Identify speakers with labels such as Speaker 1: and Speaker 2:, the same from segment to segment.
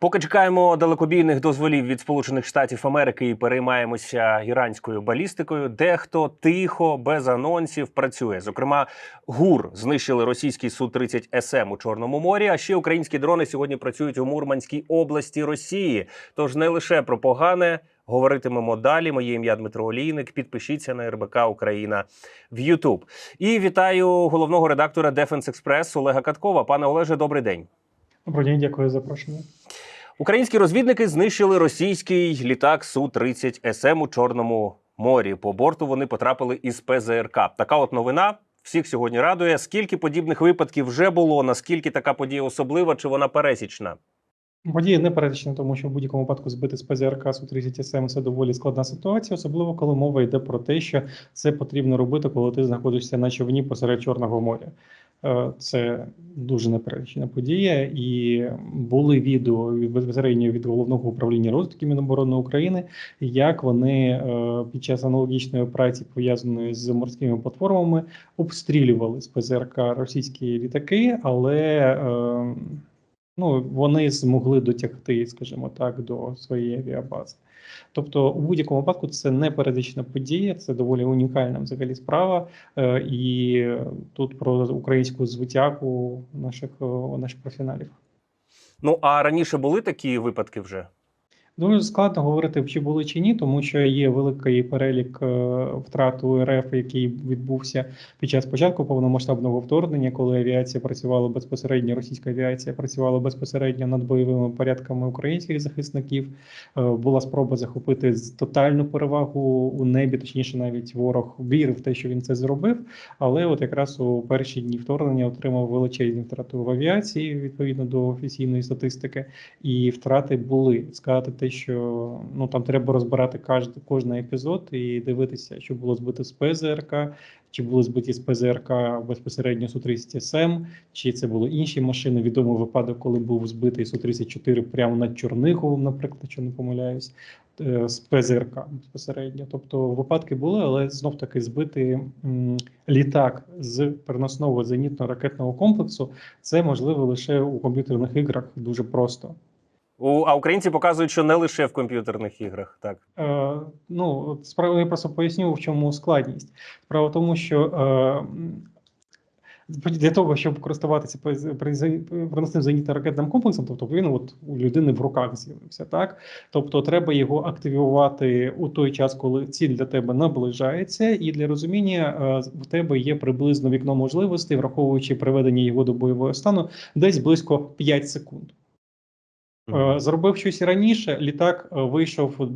Speaker 1: Поки чекаємо далекобійних дозволів від Сполучених Штатів Америки і переймаємося іранською балістикою, дехто тихо, без анонсів працює. Зокрема, ГУР знищили російський су 30 СМ у Чорному морі. А ще українські дрони сьогодні працюють у Мурманській області Росії. Тож не лише про погане. Говоритимемо далі. Моє ім'я Дмитро Олійник. Підпишіться на РБК Україна в Ютуб. І вітаю головного редактора Defense Express Олега Каткова. Пане Олеже, добрий день.
Speaker 2: Доброго дня, дякую за запрошення.
Speaker 1: Українські розвідники знищили російський літак су 30 СМ у Чорному морі. По борту вони потрапили із ПЗРК. Така от новина. Всіх сьогодні радує. Скільки подібних випадків вже було? Наскільки така подія особлива? Чи вона пересічна?
Speaker 2: Подія не передбачена, тому що в будь-якому випадку збити з ПЗРК Су-30 СМ це доволі складна ситуація, особливо коли мова йде про те, що це потрібно робити, коли ти знаходишся на човні посеред Чорного моря. Е, Це дуже непередбачена подія, і були відео від безпосередньо від головного управління розвитку Міноборони України, як вони е, під час аналогічної операції, пов'язаної з морськими платформами, обстрілювали з ПЗРК російські літаки, але е, ну, вони змогли дотягти, скажімо так, до своєї авіабази. Тобто, у будь-якому випадку це не періодична подія, це доволі унікальна взагалі справа. Е, І тут про українську звитягу наших, е, наших професіоналів.
Speaker 1: Ну а раніше були такі випадки вже?
Speaker 2: Дуже складно говорити, чи були чи ні, тому що є великий перелік е, втрат у РФ, який відбувся під час початку повномасштабного вторгнення, коли авіація працювала безпосередньо, російська авіація працювала безпосередньо над бойовими порядками українських захисників. Е, Була спроба захопити тотальну перевагу у небі, точніше, навіть ворог вірив в те, що він це зробив. Але от якраз у перші дні вторгнення отримав величезні втрати в авіації відповідно до офіційної статистики і втрати були. Сказати те, що ну там треба розбирати кожен, кожен епізод і дивитися, що було збито з ПЗРК, чи були збиті з ПЗРК безпосередньо Су-30 СМ, чи це були інші машини. Відомий випадок, коли був збитий Су-34 прямо над Чорниговом, наприклад, якщо не помиляюсь, е, з ПЗРК безпосередньо. Тобто випадки були, але знов таки збити літак з переносного зенітно-ракетного комплексу це можливо лише у комп'ютерних іграх дуже просто.
Speaker 1: У а українці показують, що не лише в комп'ютерних іграх. Так
Speaker 2: Е, ну, справа я просто поясню, в чому складність. Справа в тому, що е, для того, щоб користуватися переносним зенітно-ракетним комплексом, тобто він от у людини в руках з'явився, так? Тобто треба його активувати у той час, коли ціль для тебе наближається, і для розуміння е, в тебе є приблизно вікно можливостей, враховуючи приведення його до бойового стану, десь близько 5 секунд. Е, Зробив щось раніше, літак е, вийшов е,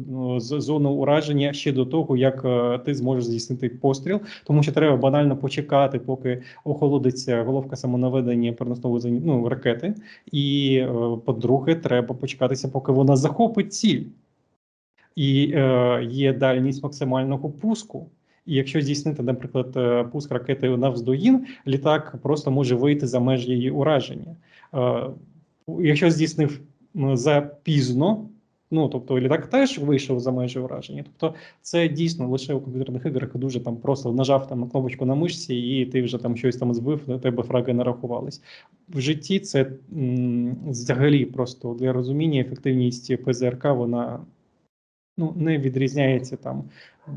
Speaker 2: з зони ураження ще до того, як ти зможеш здійснити постріл, тому що треба банально почекати, поки охолодиться головка самонаведення переносного ну, ракети. І, по-друге, треба почекатися, поки вона захопить ціль. І е, є дальність максимального пуску. І якщо здійснити, наприклад, пуск ракети навздогін, літак просто може вийти за межі її ураження. Е, Якщо здійснив запізно, ну тобто літак теж вийшов за межі ураження. Тобто, це дійсно лише у комп'ютерних іграх дуже там просто нажав там кнопочку на мишці, і ти вже там щось там збив, на тебе фраги не рахувались. В житті це м, взагалі просто для розуміння ефективність ПЗРК, вона ну, не відрізняється там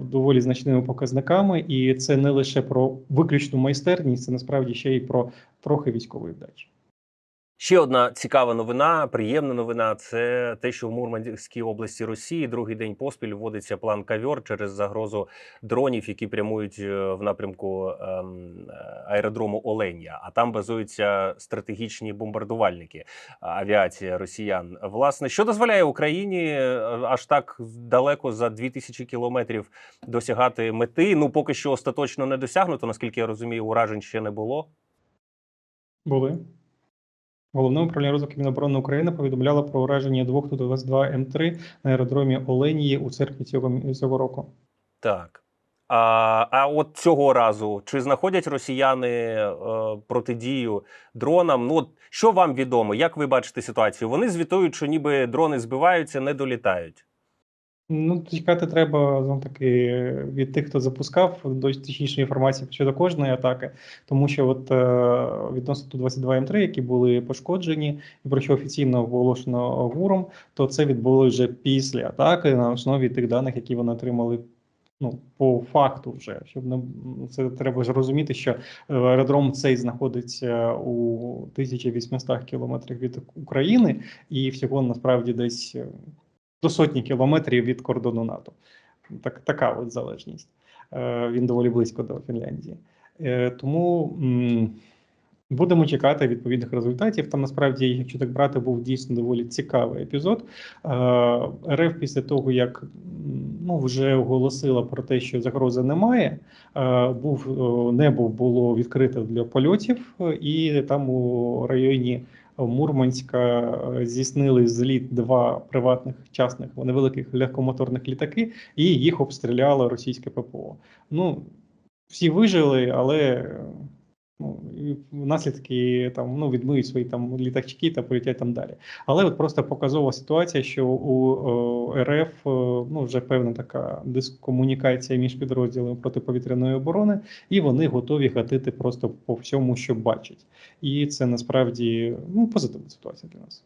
Speaker 2: доволі значними показниками, і це не лише про виключну майстерність, це насправді ще й про трохи військової вдачі.
Speaker 1: Ще одна цікава новина, приємна новина. Це те, що в Мурманській області Росії другий день поспіль вводиться план кавьор через загрозу дронів, які прямують е, в напрямку ем, е, аеродрому Оленя. А там базуються стратегічні бомбардувальники авіація росіян. Власне, що дозволяє Україні е, аж так далеко за 2000 кілометрів досягати мети? Ну поки що остаточно не досягнуто. Наскільки я розумію, уражень ще не було.
Speaker 2: Були. Головне управління розвитку Міноборони України повідомляло про ураження двох Ту-22 М3 на аеродромі Оленії у серпні цього, цього року.
Speaker 1: Так. А, а от цього разу чи знаходять росіяни е, протидію дронам? Ну, от що вам відомо? Як ви бачите ситуацію? Вони звітують, що ніби дрони збиваються, не долітають.
Speaker 2: Ну, чекати треба знов таки від тих, хто запускав до точнішої інформації щодо кожної атаки, тому що от е, відносно ту 22 М3, які були пошкоджені, і про що офіційно оголошено ГУРом, то це відбулося вже після атаки на основі тих даних, які вони отримали. Ну, по факту, вже щоб не це треба ж розуміти, що е, аеродром цей знаходиться у 1800 кілометрах від України, і всього насправді десь е, до сотні кілометрів від кордону НАТО. Так, така от залежність. Е, Він доволі близько до Фінляндії. Е, Тому будемо чекати відповідних результатів. Там насправді, якщо так брати, був дійсно доволі цікавий епізод. Е, РФ після того, як ну, вже оголосила про те, що загрози немає, був небо було відкрите для польотів, і там у районі Мурманська е, здійснили зліт два приватних частних невеликих легкомоторних літаки, і їх обстріляло російське ППО. Ну, всі вижили, але е, ну, наслідки там ну, відмиють свої там літачки та полетять там далі. Але от просто показова ситуація, що у е, РФ е, ну, вже певна така дискомунікація між підрозділами протиповітряної оборони, і вони готові гатити просто по всьому, що бачать. І це насправді ну, позитивна ситуація для нас.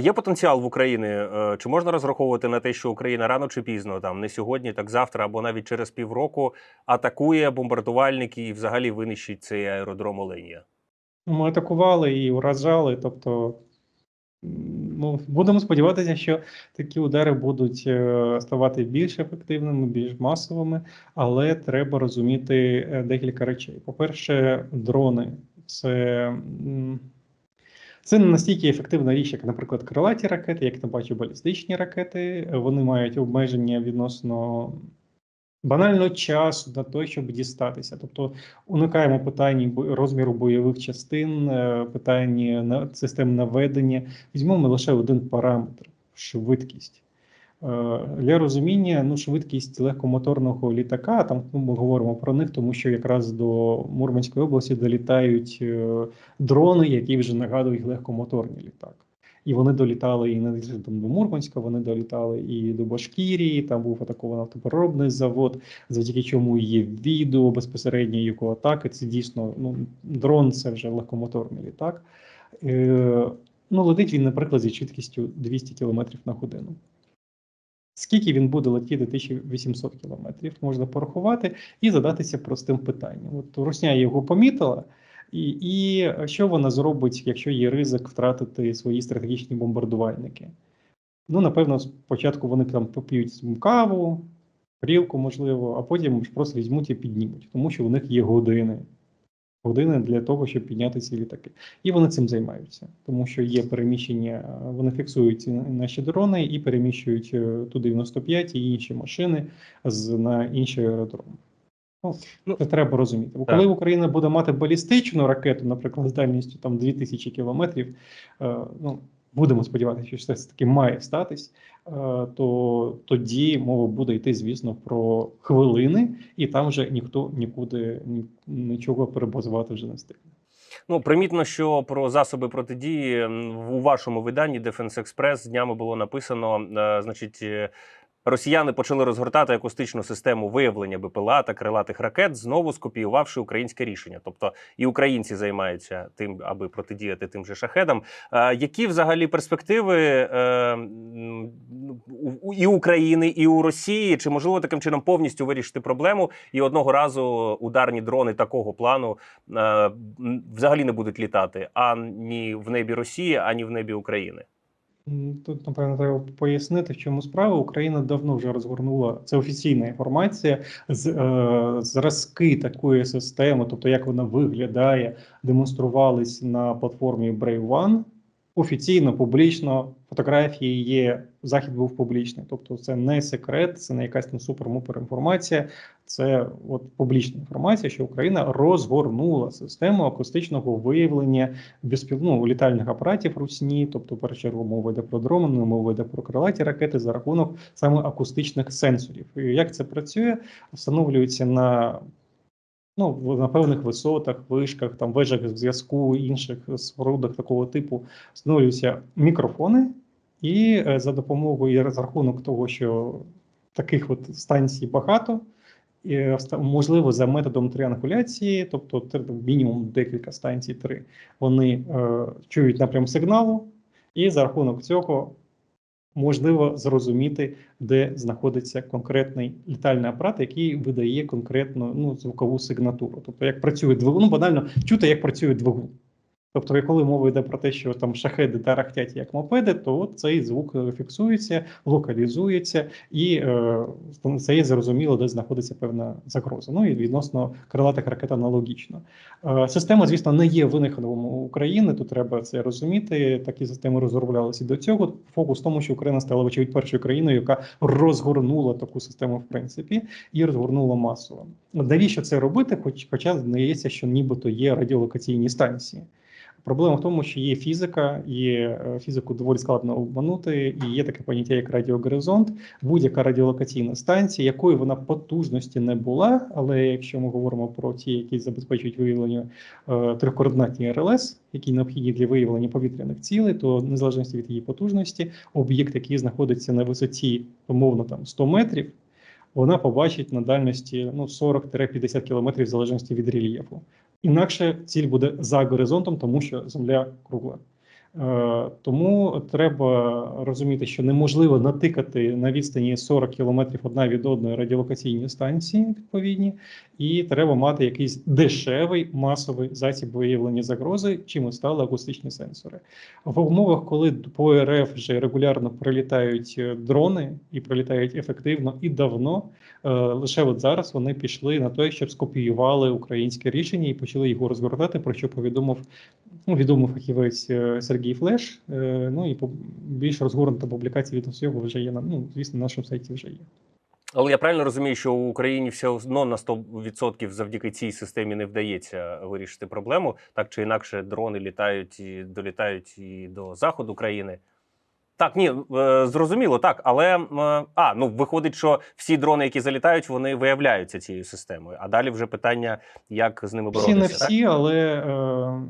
Speaker 1: Є потенціал в Україні. Е, Чи можна розраховувати на те, що Україна рано чи пізно, там не сьогодні, так завтра, або навіть через півроку атакує бомбардувальники і взагалі винищить цей аеродром Оленія?
Speaker 2: Ми атакували і вражали. Тобто, ну, будемо сподіватися, що такі удари будуть е, ставати більш ефективними, більш масовими, але треба розуміти е, декілька речей. По-перше, дрони це. Це не настільки ефективна річ, як, наприклад, крилаті ракети, як не бачу, балістичні ракети. Вони мають обмеження відносно банально часу на те, щоб дістатися. Тобто уникаємо питань розміру бойових частин, е, питання на систем наведення. Візьмемо лише один параметр швидкість. Е, Для розуміння, ну, швидкість легкомоторного літака, там ну, ми говоримо про них, тому що якраз до Мурманської області долітають е, дрони, які вже нагадують легкомоторний літак. І вони долітали і не там до Мурманська, вони долітали і до Башкірії. Там був атакований автопереробний завод, завдяки чому є відео безпосередньо його атаки. Це дійсно ну, дрон, це вже легкомоторний літак. Е, ну, летить він, наприклад, зі швидкістю 200 км на годину. Скільки він буде летіти 1800 кілометрів, можна порахувати і задатися простим питанням. От Русня його помітила, і, і що вона зробить, якщо є ризик втратити свої стратегічні бомбардувальники? Ну, напевно, спочатку вони там поп'ють каву, горілку, можливо, а потім просто візьмуть і піднімуть, тому що у них є години. Години для того, щоб підняти ці літаки. І вони цим займаються, тому що є переміщення, е, вони фіксують наші дрони і переміщують е, Ту-95 і інші машини з, на інші аеродроми. Ну,
Speaker 1: Ну,
Speaker 2: це треба розуміти. Бо коли Україна буде мати балістичну ракету, наприклад, з дальністю там 2000 кілометрів, е, ну, будемо сподіватися, що все таки має статись, е, то тоді мова буде йти, звісно, про хвилини, і там вже ніхто нікуди нічого перебазувати вже не встигне.
Speaker 1: Ну, примітно, що про засоби протидії у вашому виданні Defense Express днями було написано, е, значить. Росіяни почали розгортати акустичну систему виявлення БПЛА та крилатих ракет, знову скопіювавши українське рішення. Тобто і українці займаються тим, аби протидіяти тим же шахедам. Е, які взагалі перспективи е, і України, і у Росії? Чи можливо таким чином повністю вирішити проблему? І одного разу ударні дрони такого плану е, взагалі не будуть літати ані в небі Росії, ані в небі України.
Speaker 2: Тут, напевно, треба пояснити, в чому справа. Україна давно вже розгорнула це офіційна інформація. З е, зразки такої системи, тобто як вона виглядає, демонструвались на платформі Brave One. Офіційно, публічно, фотографії є, захід був публічний. Тобто, це не секрет, це не якась не супер-мупер інформація. Це от публічна інформація, що Україна розгорнула систему акустичного виявлення безпіл... ну, літальних апаратів русні, тобто першу чергу мова йде про дрони, мова йде про крилаті ракети за рахунок саме акустичних сенсорів. І як це працює? Встановлюється на ну, на певних висотах, вишках, там вежах зв'язку, інших спорудах такого типу встановлюються мікрофони, і е, за допомогою і за рахунок того, що таких от станцій багато. І, е, можливо, за методом тріангуляції, тобто мінімум декілька станцій, три, вони е, чують напрям сигналу, і за рахунок цього можливо зрозуміти, де знаходиться конкретний літальний апарат, який видає конкретну ну, звукову сигнатуру. Тобто, як працює двигун, ну, банально чути, як працює двигун. Тобто, коли мова йде про те, що там шахеди тарахтять як мопеди, то цей звук е, фіксується, локалізується, і е, це зрозуміло, де знаходиться певна загроза. Ну і відносно крилатих ракет аналогічно. Е, система, звісно, не є винаходом України. Тут треба це розуміти. Такі системи розроблялися до цього. Фокус в тому, що Україна стала вочевидь першою країною, яка розгорнула таку систему, в принципі, і розгорнула масово. Навіщо це робити? Хоч, хоча здається, що нібито є радіолокаційні станції. Проблема в тому, що є фізика, є е, фізику доволі складно обманути, і є таке поняття, як радіогоризонт, будь-яка радіолокаційна станція, якої вона потужності не була. Але якщо ми говоримо про ті, які забезпечують виявлення е, трьохкоординатні РЛС, які необхідні для виявлення повітряних цілей, то незалежності від її потужності, об'єкт, який знаходиться на висоті, умовно там 100 метрів, вона побачить на дальності ну 40-50 кілометрів в залежності від рельєфу. Інакше ціль буде за горизонтом, тому що Земля кругла. Е, Тому треба розуміти, що неможливо натикати на відстані 40 кілометрів одна від одної радіолокаційні станції відповідні, і треба мати якийсь дешевий масовий засіб виявлення загрози, чим стали акустичні сенсори. В умовах, коли по РФ вже регулярно прилітають е, дрони і прилітають ефективно і давно, е, лише от зараз вони пішли на те, щоб скопіювали українське рішення і почали його розгортати, про що повідомив ну, відомий фахівець Сергій Флеш. Е, Ну і більш розгорнута публікація від цього вже є на ну, звісно, на нашому сайті вже є.
Speaker 1: Але я правильно розумію, що в Україні все одно на 100% завдяки цій системі не вдається вирішити проблему. Так чи інакше, дрони літають і долітають і до заходу країни. Так, ні, е, зрозуміло, так. Але е, а, ну виходить, що всі дрони, які залітають, вони виявляються цією системою. А далі вже питання, як з ними боротися.
Speaker 2: Всі не
Speaker 1: так?
Speaker 2: всі, але е,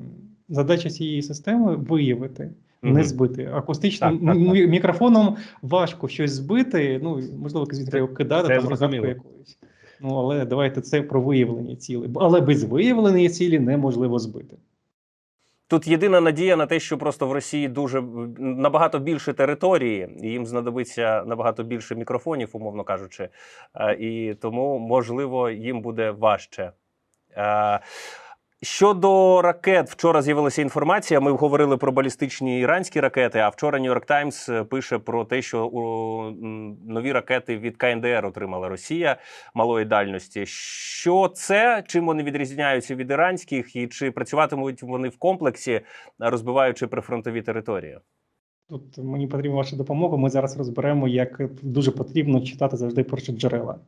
Speaker 2: задача цієї системи виявити. Не збити акустичним
Speaker 1: Так, так,
Speaker 2: м- мікрофоном важко щось збити. Ну можливо, треба кидати там рогаткою якоюсь. Ну але давайте це про виявлення цілі. Але без виявлення цілі неможливо збити.
Speaker 1: Тут єдина надія на те, що просто в Росії дуже набагато більше території, і їм знадобиться набагато більше мікрофонів, умовно кажучи, Е, і тому можливо їм буде важче. Щодо ракет, вчора з'явилася інформація. Ми говорили про балістичні іранські ракети. А вчора York Times е, пише про те, що нові ракети від КНДР отримала Росія малої дальності. Що це? Чим вони відрізняються від іранських, і чи працюватимуть вони в комплексі, розбиваючи прифронтові території?
Speaker 2: Тут мені потрібна ваша допомога. Ми зараз розберемо, як дуже потрібно читати завжди перші джерела.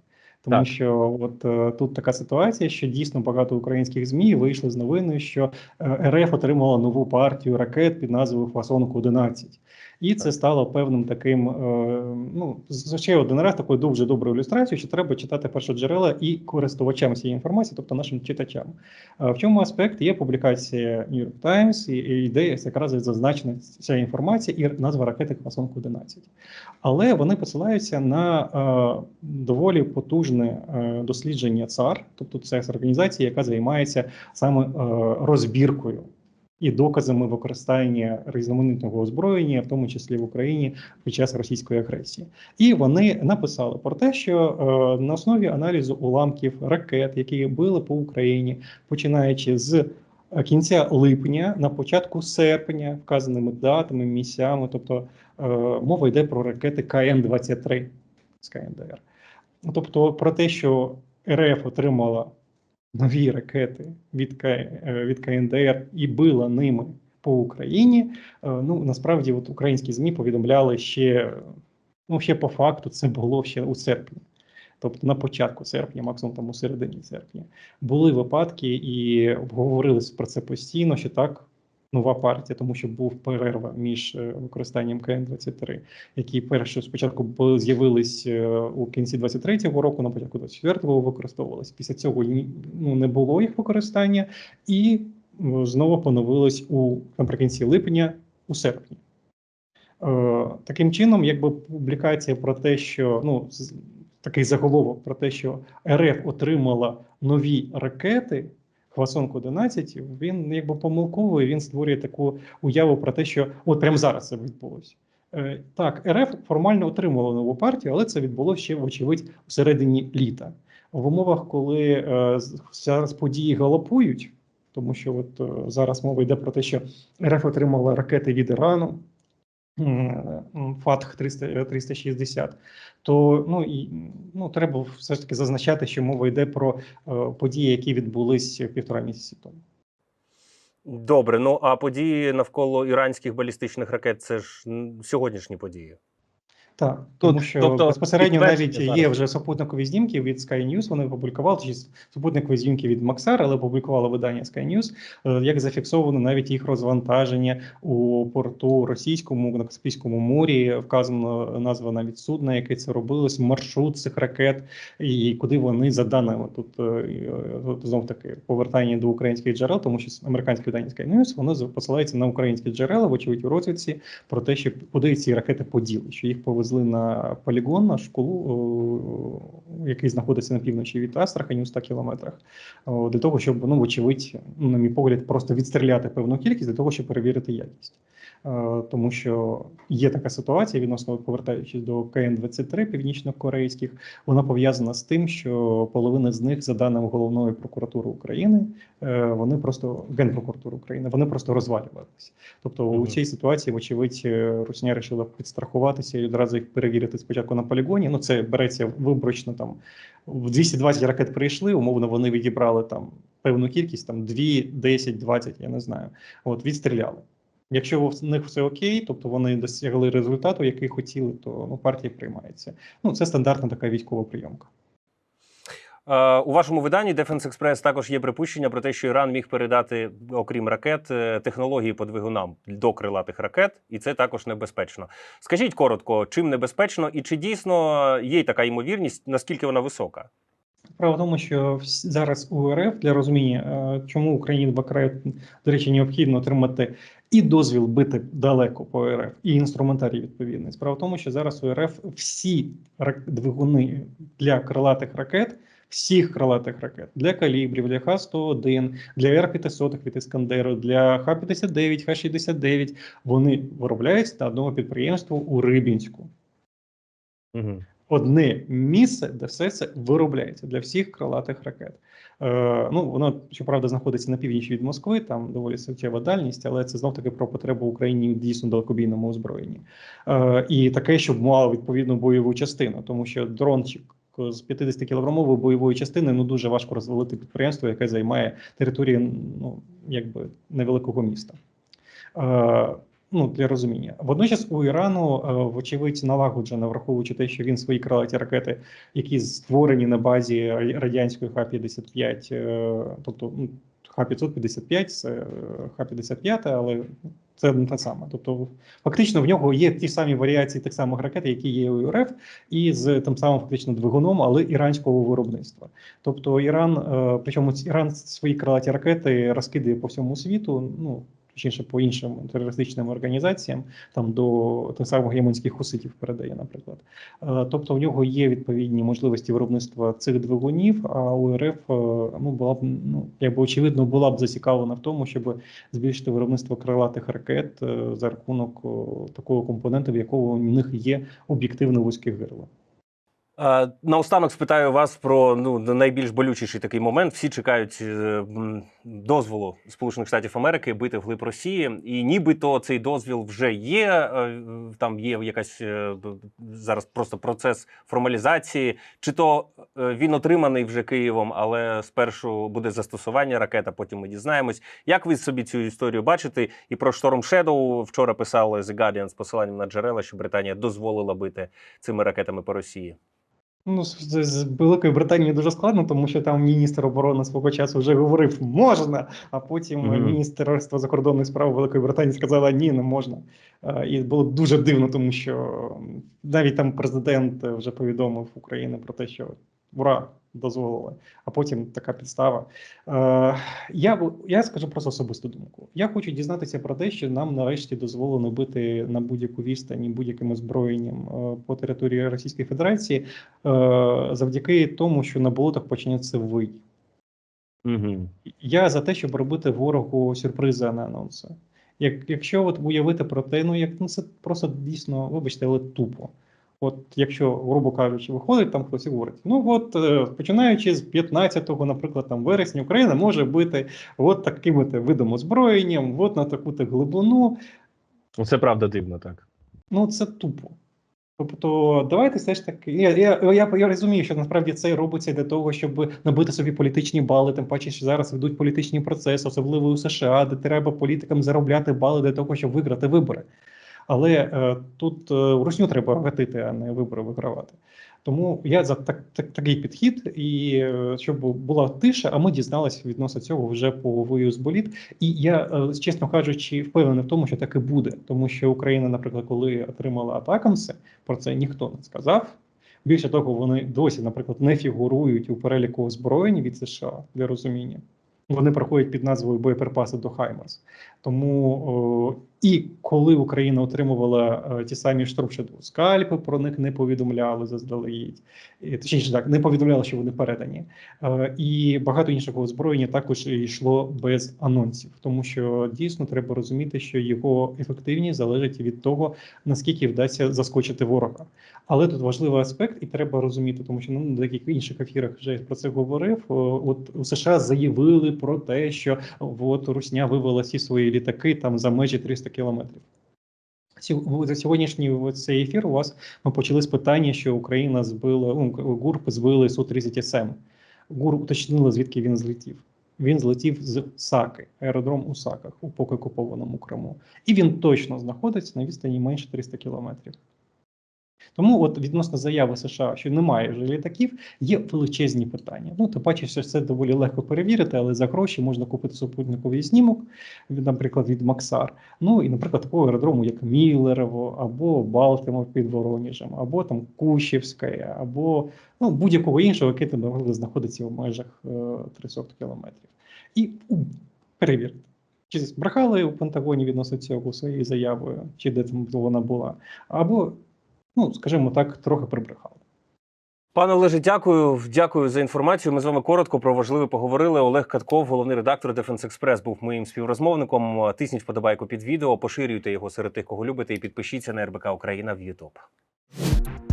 Speaker 2: Тому
Speaker 1: Так.
Speaker 2: що от е, тут така ситуація, що дійсно багато українських змі вийшли з новиною, що е, РФ отримала нову партію ракет під назвою Фасонку 11 І це стало певним таким, е, ну ще один раз такою дуже доброю ілюстрацією, що треба читати першоджерела і користувачам цієї інформації, тобто нашим читачам. Е, В чому аспект? Є публікація New York Times, і, ідея якраз зазначена ця інформація і назва ракети Фасонок 11 Але вони посилаються на е, доволі потужне дослідження ЦАР, тобто це організація, яка займається саме розбіркою і доказами використання різноманітного озброєння, в тому числі в Україні під час російської агресії. І вони написали про те, що е, на основі аналізу уламків ракет, які били по Україні, починаючи з е, кінця липня на початку серпня, вказаними датами, місцями, тобто е, мова йде про ракети КН-23 з КНДР. Тобто про те, що РФ отримала нові ракети від, К, е, від КНДР і била ними по Україні. е, Ну насправді, от українські змі повідомляли ще ну ще по факту, це було ще у серпні. Тобто на початку серпня, максимум там у середині серпня, були випадки і обговорилися про це постійно, що так нова партія, тому що був перерва між е, використанням КН-23, які перше спочатку з'явились е, у кінці 23-го року, на початку 24-го використовувалися. Після цього ну, не було їх використання, і знову поновилось у наприкінці липня, у серпні. Е, Таким чином, якби публікація про те, що ну такий заголовок про те, що РФ отримала нові ракети. Хвасонку 11, він якби помилковий, він створює таку уяву про те, що от прямо зараз це відбулося. Е, Так, РФ формально отримала нову партію, але це відбулося ще, вочевидь, в середині літа. В умовах, коли е, зараз події галопують, тому що от е, зараз мова йде про те, що РФ отримала ракети від Ірану. Фатх 300, е, 360, то ну і ну треба все ж таки зазначати, що мова йде про е, події, які відбулись півтора місяці тому.
Speaker 1: Добре, ну а події навколо іранських балістичних ракет це ж сьогоднішні події.
Speaker 2: Так, тому
Speaker 3: Тут,
Speaker 2: що
Speaker 3: тобто,
Speaker 2: безпосередньо навіть
Speaker 3: зараз.
Speaker 2: є вже супутникові знімки від Sky News, Вони опублікували чи супутникові знімки від Максар, але опублікували видання Sky News, е, як зафіксовано навіть їх розвантаження у порту російському на Каспійському морі. Вказано назва навіть судна, яке це робилось, маршрут цих ракет і куди вони за даними тут, е, знов таки повертання до українських джерел, тому що американське видання Sky News, воно посилається на українські джерела, вочевидь у розвідці про те, що куди ці ракети поділи, що їх повезли на полігон, на школу, який знаходиться на півночі від Астрахані у 100 кілометрах, для того, щоб ну, вочевидь, ну, на мій погляд, просто відстріляти певну кількість для того, щоб перевірити якість. Е, Тому що є така ситуація, відносно повертаючись до КН-23 північно-корейських, вона пов'язана з тим, що половина з них, за даними головної прокуратури України, е, вони просто генпрокуратури України, вони просто розвалювалися. Тобто у цій ситуації, вочевидь, е, Русня вирішила підстрахуватися і одразу їх перевірити спочатку на полігоні. Ну це береться виборочно там в 220 ракет прийшли. Умовно вони відібрали там певну кількість, там 2, 10, 20, я не знаю. От відстріляли. Якщо в них все окей, тобто вони досягли результату, який хотіли, то ну партія приймається. Ну це стандартна така військова прийомка.
Speaker 1: Е, У вашому виданні Defense Express також є припущення про те, що Іран міг передати, окрім ракет, е, технології по двигунам до крилатих ракет, і це також небезпечно. Скажіть коротко, чим небезпечно, і чи дійсно є така ймовірність, наскільки вона висока?
Speaker 2: Справа в тому, що зараз у РФ для розуміння, е, чому Україні вкрай, до речі, необхідно отримати і дозвіл бити далеко по РФ, і інструментарій відповідний. Справа в тому, що зараз у РФ всі двигуни для крилатих ракет. Всіх крилатих ракет для калібрів, для Х-101, для Р-500 від Іскандеру, для Х-59, Х-69 вони виробляються на одному підприємству у Рибінську
Speaker 1: Угу.
Speaker 2: Одне місце, де все це виробляється для всіх крилатих ракет. Е, ну, воно, щоправда, знаходиться на північ від Москви, там доволі суттєва дальність, але це знов таки про потребу Україні в дійсно далекобійному озброєнні. Е, і таке, щоб мало відповідну бойову частину, тому що дрончик з 50 кілограмової бойової частини ну дуже важко розвалити підприємство, яке займає територію ну, якби невеликого міста. Е, ну, для розуміння. Водночас у Ірану, е, вочевидь, налагоджено, враховуючи те, що він свої крилаті ракети, які створені на базі радянської Х-55, е, тобто ну, Х-555, це е, Х-55, але це не те саме. Тобто, фактично, в нього є ті самі варіації тих самих ракет, які є у РФ, і з тим самим фактично двигуном, але іранського виробництва. Тобто Іран, причому Іран свої крилаті ракети розкидає по всьому світу. Ну точніше по іншим терористичним організаціям, там до тих самих єменських хуситів передає, наприклад. Е, Тобто, в нього є відповідні можливості виробництва цих двигунів. А у РФ е, ну була б ну якби очевидно була б зацікавлена в тому, щоб збільшити виробництво крилатих ракет е, за рахунок такого компоненту, в якого в них є об'єктивно вузьке гирло.
Speaker 1: Е, Наостанок спитаю вас про ну найбільш болючіший такий момент. Всі чекають е, дозволу Сполучених Штатів Америки бити вглиб Росії, і нібито цей дозвіл вже є. е, Там є якась зараз просто процес формалізації. Чи то він отриманий вже Києвом, але спершу буде застосування ракет, а потім ми дізнаємось. Як ви собі цю історію бачите? І про Storm Shadow вчора писали The Guardian з посиланням на джерела, що Британія дозволила бити цими ракетами по Росії.
Speaker 2: Ну, з, з- Великою Великої Британії дуже складно, тому що там міністр оборони свого часу вже говорив можна, а потім
Speaker 1: Мгм.
Speaker 2: міністерство закордонних справ Великої Британії сказала ні, не можна. Е, І було дуже дивно, тому що навіть там президент вже повідомив Україну про те, що ура, дозволили, а потім така підстава. Е, я, я скажу просто особисту думку. Я хочу дізнатися про те, що нам нарешті дозволено бити на будь-яку відстань будь-яким озброєнням е, по території Російської Федерації е, завдяки тому, що на болотах почнеться вий.
Speaker 1: Угу.
Speaker 2: Я за те, щоб робити ворогу сюрпризи, а не анонси. Як, якщо от уявити про те, ну як ну це просто дійсно, вибачте, але тупо. От якщо, грубо кажучи, виходить там хтось і говорить, ну от е, починаючи з 15-го, наприклад, там вересня, Україна може бити от таким от видом озброєнням, от на таку-то глибину.
Speaker 1: Це правда дивно, так.
Speaker 2: Ну це тупо. Тобто, давайте все ж таки. Я, я, я, я розумію, що насправді це робиться для того, щоб набити собі політичні бали. Тим паче, що зараз ведуть політичні процеси, особливо у США, де треба політикам заробляти бали для того, щоб виграти вибори. Але е, тут е, русню треба гатити, а не вибори вигравати. Тому я за так, так, такий підхід, і е, щоб була тиша, а ми дізналися відносно цього вже по вою з боліт. І я, чесно кажучи, впевнений в тому, що так і буде, тому що Україна, наприклад, коли отримала атакамси, про це ніхто не сказав. Більше того, вони досі, наприклад, не фігурують у переліку озброєнь від США для розуміння. Вони проходять під назвою боєприпаси до Хаймарс. Тому і коли Україна отримувала е, ті самі штурмшеду скальпи, про них не повідомляли заздалегідь, точніше так, не повідомляли, що вони передані. Е, І багато іншого озброєння також йшло без анонсів, тому що дійсно треба розуміти, що його ефективність залежить від того, наскільки вдасться заскочити ворога. Але тут важливий аспект, і треба розуміти, тому що ну, на деяких інших ефірах вже про це говорив. От у США заявили про те, що от Русня вивела всі свої літаки там за межі 300 кілометрів. За сьогоднішній цей ефір у вас ми почали з питання, що Україна збила ну, ГУРП збили су 30 СМ. ГУР уточнили, звідки він злетів. Він злетів з Саки, аеродром у Саках, у поки окупованому Криму. І він точно знаходиться на відстані менше 300 кілометрів. Тому, от відносно заяви США, що немає вже літаків, є величезні питання. Ну, ти бачиш, що це доволі легко перевірити, але за гроші можна купити супутниковий знімок, наприклад, від Максар. Ну і, наприклад, такого аеродрому, як Міллерово, або Балтимор під Воронежем, або там Кущівське, або ну, будь-якого іншого, який там знаходиться в межах е, 300 кілометрів. І у, перевірте. Чи збрехали у Пентагоні відносно цього своєю заявою, чи де там вона була, або, ну, скажімо так, трохи прибрехали.
Speaker 1: Пане Олеже, дякую. Дякую за інформацію. Ми з вами коротко про важливе поговорили. Олег Катков, головний редактор Defense Express, був моїм співрозмовником. Тисніть вподобайку під відео, поширюйте його серед тих, кого любите, і підпишіться на РБК Україна в YouTube.